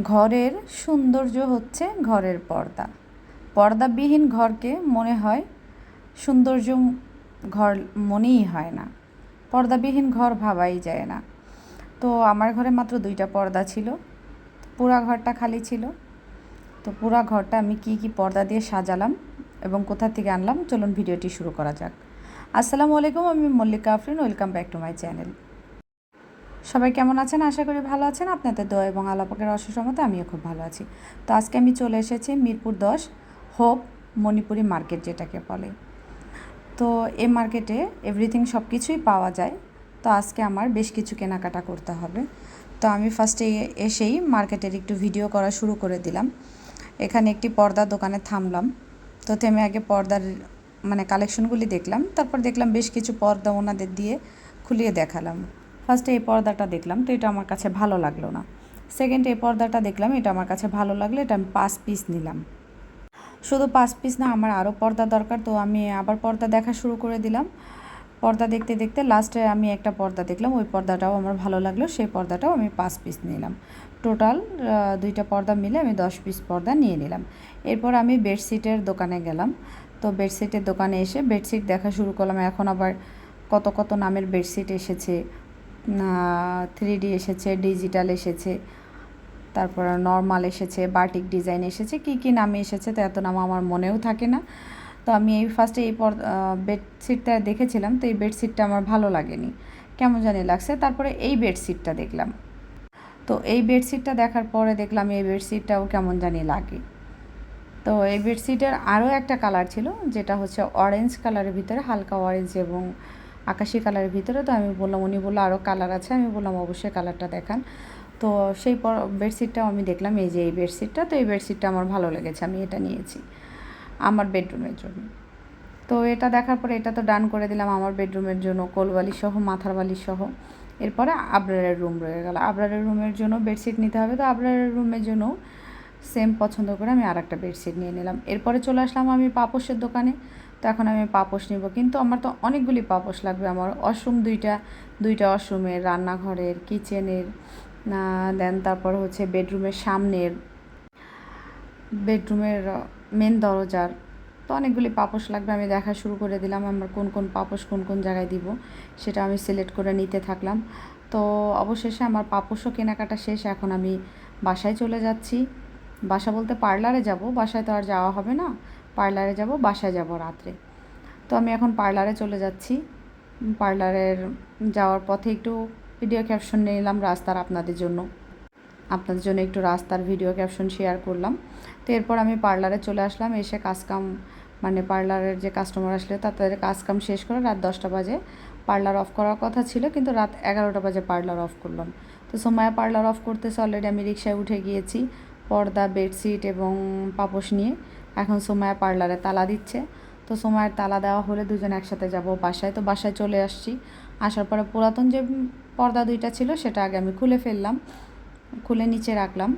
ঘরের সৌন্দর্য হচ্ছে ঘরের পর্দা। পর্দাবিহীন ঘরকে মনে হয় সৌন্দর্য ঘর মনেই হয় না। পর্দাবিহীন ঘর ভাবাই যায় না। তো আমার ঘরে মাত্র দুইটা পর্দা ছিল। পুরা ঘরটা খালি ছিল। তো পুরা ঘরটা আমি কি কি পর্দা দিয়ে সাজালাম এবং কোথা থেকে আনলাম, চলুন ভিডিওটি শুরু করা যাক। আসসালামু আলাইকুম, আমি Mallika Afrin, welcome back to my channel. সবাই কেমন আছেন? আশা করি ভালো আছেন। আপনাদের দোয়া এবং আলাপকের অশেষ মতো আমিও খুব ভালো আছি। তো আজকে আমি চলে এসেছি মিরপুর দশ হোপ মণিপুরি মার্কেট যেটাকে বলে। তো এই মার্কেটে এভরিথিং সব কিছুই পাওয়া যায়। তো আজকে আমার বেশ কিছু কেনাকাটা করতে হবে। তো আমি ফার্স্টে এসেই মার্কেটের একটু ভিডিও করা শুরু করে দিলাম। এখানে একটি পর্দা দোকানে থামলাম। তো থেমে আগে পর্দার মানে কালেকশনগুলি দেখলাম। তারপর দেখলাম বেশ কিছু পর্দা ওনাদের দিয়ে খুলিয়ে দেখালাম। ফার্স্টে এই পর্দাটা দেখলাম, তো এটা আমার কাছে ভালো লাগল না। সেকেন্ড এই পর্দাটা দেখলাম, এটা আমার কাছে ভালো লাগল, এটা আমি পাঁচ পিস নিলাম। শুধু পাঁচ পিস না, আমার আরও পর্দা দরকার, তো আমি আবার পর্দা দেখা শুরু করে দিলাম। পর্দা দেখতে দেখতে লাস্টে আমি একটা পর্দা দেখলাম, ওই পর্দাটাও আমার ভালো লাগল, সেই পর্দাটাও আমি পাঁচ পিস নিলাম। টোটাল দুইটা পর্দা মিলে আমি দশ পিস পর্দা নিয়ে নিলাম। এরপর আমি বেডশিটের দোকানে গেলাম, তো বেডশিটের দোকানে এসে বেডশিট দেখা শুরু করলাম, এখন আবার কত কত নামের বেডশিট এসেছে থ্রি ডি এসেছে ডিজিটাল এসেছে, তারপর নর্মাল এসেছে বাটিক ডিজাইন এসেছে, কী কী নামে এসেছে তো এত নাম আমার মনেও থাকে না। তো আমি এই ফার্স্টে এই পর বেডশিটটা দেখেছিলাম, তো এই বেডশিটটা আমার ভালো লাগেনি। কেমন জানি লাগছে, তারপরে এই বেডশিটটা দেখলাম। তো এই বেডশিটটা দেখার পরে দেখলাম এই বেডশিটটাও কেমন জানি লাগে। তো এই বেডশিটের আরও একটা কালার ছিল, যেটা হচ্ছে অরেঞ্জ কালারের ভিতরে, হালকা অরেঞ্জ এবং আকাশি কালারের ভিতরে, তো আমি বললাম, উনি বলল আরও কালার আছে। আমি বললাম, অবশ্যই কালারটা দেখান। তো সেই পর বেডশিটটাও আমি দেখলাম, এই যে এই বেডশিটটা, তো এই বেডশিটটা আমার ভালো লেগেছে, আমি এটা নিয়েছি আমার বেডরুমের জন্য। তো এটা দেখার পরে এটা তো ডান করে দিলাম আমার বেডরুমের জন্য কোলবালি সহ, মাথার বালি সহ। এরপরে আবরারের রুম রয়ে গেল। আবরারের রুমের জন্য বেডশিট নিতে হবে, তো আবরারের রুমের জন্য সেম পছন্দ করে আমি আর একটা বেডশিট নিয়ে নিলাম। এরপরে চলে আসলাম আমি পাপোশের দোকানে। তো এখন আমি পাপোশ নিব। কিন্তু আমার তো অনেকগুলি পাপোশ লাগবে। আমার ওয়াশরুম দুইটা দুইটা ওয়াশরুমের রান্নাঘরের, কিচেনের দেন তারপর হচ্ছে বেডরুমের সামনের, বেডরুমের মেন দরজার। তো অনেকগুলি পাপোশ লাগবে। আমি দেখা শুরু করে দিলাম আমার কোন কোন পাপোশ কোন কোন জায়গায় দিব, সেটা আমি সিলেক্ট করে নিতে থাকলাম। তো অবশেষে আমার পাপোশও কেনাকাটা শেষ। এখন আমি বাসায় চলে যাচ্ছি। বাসা বলতে পার্লারে যাব। বাসায় তো আর যাওয়া হবে না। পার্লারে যাব, বাসায় যাব রাত্রে। তো আমি এখন পার্লারে চলে যাচ্ছি। পার্লারের যাওয়ার পথে একটু ভিডিও ক্যাপশন নিলাম রাস্তার আপনাদের জন্য। আপনাদের জন্য একটু রাস্তার ভিডিও ক্যাপশন শেয়ার করলাম। তো এরপর আমি পার্লারে চলে আসলাম, এসে কাজকাম মানে পার্লারের যে কাস্টমার আসলে তাদের কাজকাম শেষ করে রাত দশটা বাজে। পার্লার অফ করার কথা ছিল, কিন্তু রাত এগারোটা বাজে পার্লার অফ করলাম। তো সময় পার্লার অফ করতেছে অলরেডি আমি রিক্সায় উঠে গিয়েছি। পর্দা বেডশিট এবং পাপোশ নিয়ে। এখন সময় পার্লারে তালা দিচ্ছে। তো সময়ের তালা দেওয়া হলে দুজন একসাথে যাব বাসায়। তো বাসায় চলে আসছি। আসার পরে পুরাতন যে পর্দা দুইটা ছিল, সেটা আগে আমি খুলে ফেললাম, খুলে নিচে রাখলাম।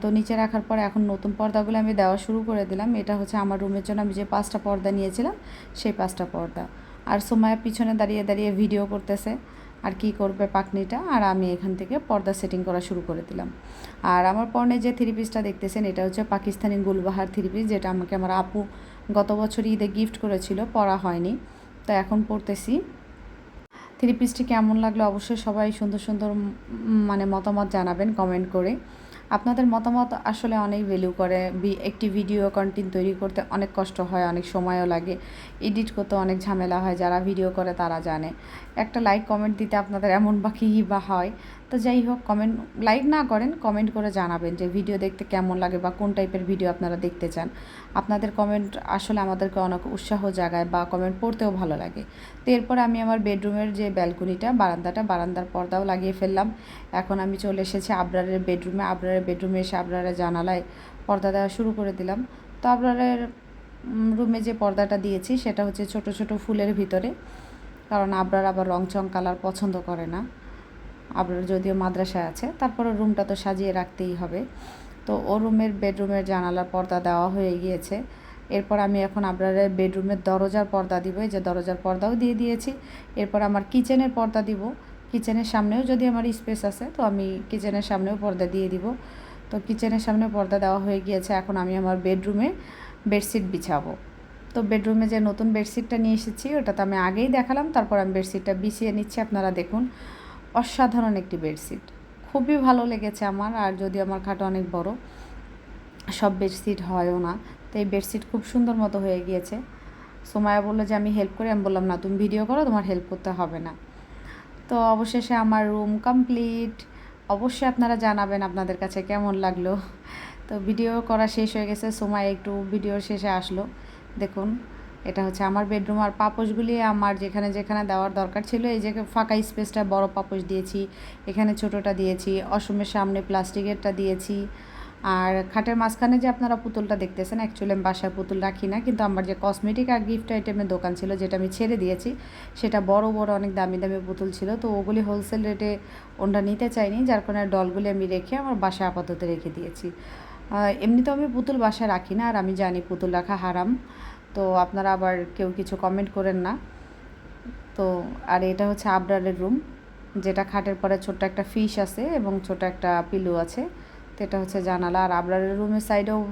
তো নিচে রাখার পরে এখন নতুন পর্দাগুলো আমি দেওয়া শুরু করে দিলাম। এটা হচ্ছে আমার রুমের জন্য আমি যে পাঁচটা পর্দা নিয়েছিলাম, সেই পাঁচটা পর্দা। আর সময় পিছনে দাঁড়িয়ে দাঁড়িয়ে ভিডিও করতেছে। আর কি করবে পাকনিটা, আর আমি এখান থেকে পর্দা সেটিং করা শুরু করে দিলাম। আর আমার পর্নে যে থ্রি পিসটা দেখতেছেন, এটা হচ্ছে পাকিস্তানি গুলবাহার থ্রি পিস যেটা আমাকে আমার আপু গত বছর ঈদে গিফট করেছিল, পরা হয়নি। তো এখন পড়তেছি থ্রি পিসটি কেমন লাগল অবশ্যই সবাই সুন্দর সুন্দর মানে মতামত জানাবেন কমেন্ট করে। আপনাদের মতামত আসলে অনেক ভ্যালু করে। একটি ভিডিও কন্টেন্ট তৈরি করতে অনেক কষ্ট হয়, অনেক সময়ও লাগে। এডিট করতে অনেক ঝামেলা হয়, যারা ভিডিও করে তারা জানে। একটা লাইক কমেন্ট দিতে আপনাদের এমন বা কী বা হয়। তো যাই হোক কমেন্ট লাইক না করেন কমেন্ট করে জানাবেন যে ভিডিও দেখতে কেমন লাগে বা কোন টাইপের ভিডিও আপনারা দেখতে চান। আপনাদের কমেন্ট আসলে আমাদেরকে অনেক উৎসাহ জাগায় বা কমেন্ট পড়তেও ভালো লাগে। তো এরপর আমি আমার বেডরুমের যে ব্যালকনিটা বারান্দাটা, বারান্দার পর্দাও লাগিয়ে ফেললাম। এখন আমি চলে এসেছি আবরারের বেডরুমে আবরারের বেডরুমে এসে আবরারের জানালায় পর্দা দেওয়া শুরু করে দিলাম। তো আবরারের রুমে যে পর্দাটা দিয়েছি, সেটা হচ্ছে ছোট ছোট ফুলের ভিতরে। কারণ আবরার আবার রং চং কালার পছন্দ করে না। আবরার যদিও মাদ্রাসায় আছে তারপরে রুমটা তো সাজিয়ে রাখতেই হবে। তো ও রুমের বেডরুমের জানালার পর্দা দেওয়া হয়ে গিয়েছে। এরপর আমি এখন আবরারের বেডরুমের দরজার পর্দা দিব যে দরজার পর্দাও দিয়ে দিয়েছি। এরপর আমার কিচেনের পর্দা দিব। কিচেনের সামনেও যদি আমার স্পেস আছে, তো আমি কিচেনের সামনেও পর্দা দিয়ে দিব। তো কিচেনের সামনে পর্দা দেওয়া হয়ে গিয়েছে, এখন আমি আমার বেডরুমে বেডশিট বিছাবো। তো বেডরুমে যে নতুন বেডশিটটা নিয়ে এসেছি ওটা তো আমি আগেই দেখালাম, তারপর আমি বেডশিটটা বিছিয়ে নিচ্ছি, আপনারা দেখুন। অসাধারণ একটি বেডশিট। খুবই ভালো লেগেছে আমার, আর যদি আমার খাট অনেক বড়, সব বেডশিট হয়ও না। তো এই বেডশিট খুব সুন্দর মতো হয়ে গিয়েছে। সোমায়া বলল যে, আমি হেল্প করি। আমি বললাম, না, তুমি ভিডিও করো, তোমার হেল্প করতে হবে না। তো অবশেষে আমার রুম কমপ্লিট অবশ্যই আপনারা জানাবেন আপনাদের কাছে কেমন লাগল। তো ভিডিও করা শেষ হয়ে গেছে। সোমায় একটু ভিডিওর শেষে আসলো। দেখুন এটা হচ্ছে আমার বেডরুম আর পাপোশগুলি আমার যেখানে যেখানে দেওয়ার দরকার ছিল, এই যে ফাঁকা স্পেসটা বড় পাপোশ দিয়েছি, এখানে ছোটোটা দিয়েছি, অসমের সামনে প্লাস্টিকেরটা দিয়েছি, আর খাটের মাঝখানে যে আপনারা পুতুলটা দেখতেছেন অ্যাকচুয়ালি আমি বাসায় পুতুল রাখি না, কিন্তু আমার যে কসমেটিক আর গিফট আইটেমের দোকান ছিল, যেটা আমি ছেড়ে দিয়েছি, সেটা বড় বড় অনেক দামি দামি পুতুল ছিল, তো ওগুলি হোলসেল রেটে ওনটা নিতে চাইনি, যার কারণে ডলগুলি আমি রেখে আমার বাসায় আপাতত রেখে দিয়েছি। এমনিতেও আমি পুতুল বাসায় রাখি না, আর আমি জানি পুতুল রাখা হারাম। তো আপনারা আবার কেউ কিছু কমেন্ট করেন না। তো, আর এটা হচ্ছে আবরারের রুম যেটা খাটের পরে ছোট্ট একটা ফিশ আছে এবং ছোট একটা পিলু আছে। তো এটা হচ্ছে জানালা, আর আবরারের রুমের সাইডেও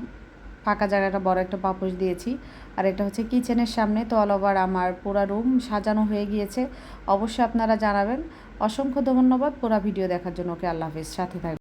ফাঁকা জায়গাটা বড় একটা পাপোশ দিয়েছি। আর এটা হচ্ছে কিচেনের সামনে, তো অল ওভার আমার পুরো রুম সাজানো হয়ে গিয়েছে। অবশ্যই আপনারা জানাবেন। অসংখ্য ধন্যবাদ পুরো ভিডিও দেখার জন্য। ওকে, আল্লাহ হাফিজ। সাথে থাকবেন।